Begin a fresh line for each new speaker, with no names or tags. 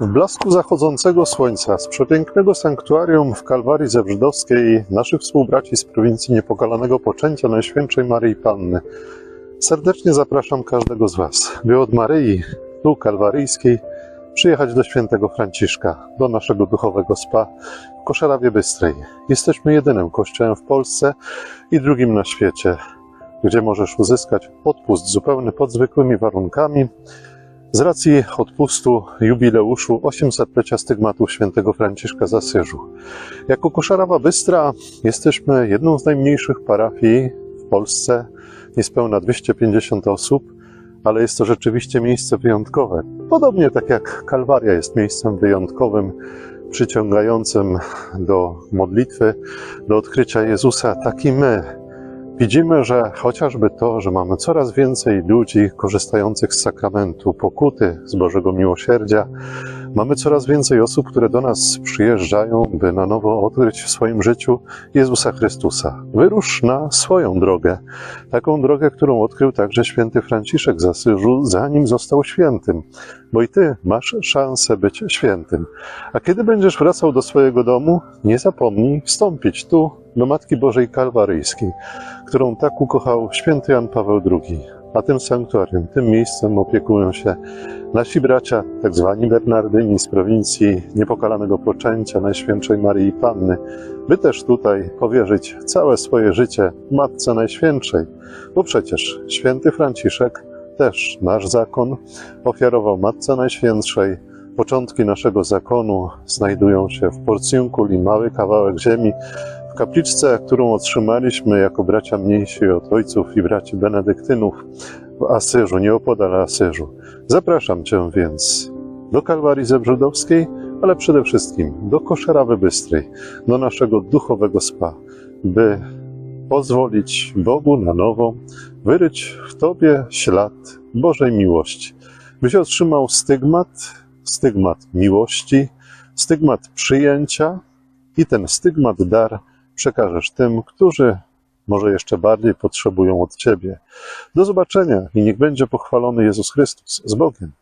W blasku zachodzącego słońca z przepięknego sanktuarium w Kalwarii Zebrzydowskiej naszych współbraci z prowincji Niepokalanego Poczęcia Najświętszej Maryi Panny serdecznie zapraszam każdego z Was, by od Maryi, tu kalwaryjskiej, przyjechać do świętego Franciszka, do naszego duchowego spa w Koszarawie Bystrej. Jesteśmy jedynym kościołem w Polsce i drugim na świecie, gdzie możesz uzyskać odpust zupełny pod zwykłymi warunkami, z racji odpustu jubileuszu 800-lecia stygmatu świętego Franciszka z Asyżu. Jako Koszarawa Bystra jesteśmy jedną z najmniejszych parafii w Polsce, niespełna 250 osób, ale jest to rzeczywiście miejsce wyjątkowe. Podobnie tak jak Kalwaria jest miejscem wyjątkowym, przyciągającym do modlitwy, do odkrycia Jezusa, tak i my Widzimy, że chociażby to, że mamy coraz więcej ludzi korzystających z sakramentu pokuty, z Bożego Miłosierdzia, mamy coraz więcej osób, które do nas przyjeżdżają, by na nowo odkryć w swoim życiu Jezusa Chrystusa. Wyrusz na swoją drogę, taką drogę, którą odkrył także święty Franciszek z Asyżu, zanim został świętym, bo i ty masz szansę być świętym. A kiedy będziesz wracał do swojego domu, nie zapomnij wstąpić tu do Matki Bożej Kalwaryjskiej, którą tak ukochał święty Jan Paweł II. A tym sanktuarium, tym miejscem opiekują się nasi bracia, tak zwani Bernardyni z prowincji Niepokalanego Poczęcia Najświętszej Maryi Panny, by też tutaj powierzyć całe swoje życie Matce Najświętszej, bo przecież święty Franciszek, też nasz zakon, ofiarował Matce Najświętszej. Początki naszego zakonu znajdują się w Porcjunkul i mały kawałek ziemi, w kapliczce, którą otrzymaliśmy jako bracia mniejsi od ojców i braci benedyktynów w Asyżu, nieopodal Asyżu. Zapraszam Cię więc do Kalwarii Zebrzydowskiej, ale przede wszystkim do Koszerawy Bystrej, do naszego duchowego spa, by pozwolić Bogu na nowo wyryć w Tobie ślad Bożej miłości, byś otrzymał stygmat, stygmat miłości, stygmat przyjęcia i ten stygmat dar przekażesz tym, którzy może jeszcze bardziej potrzebują od Ciebie. Do zobaczenia i niech będzie pochwalony Jezus Chrystus z Bogiem.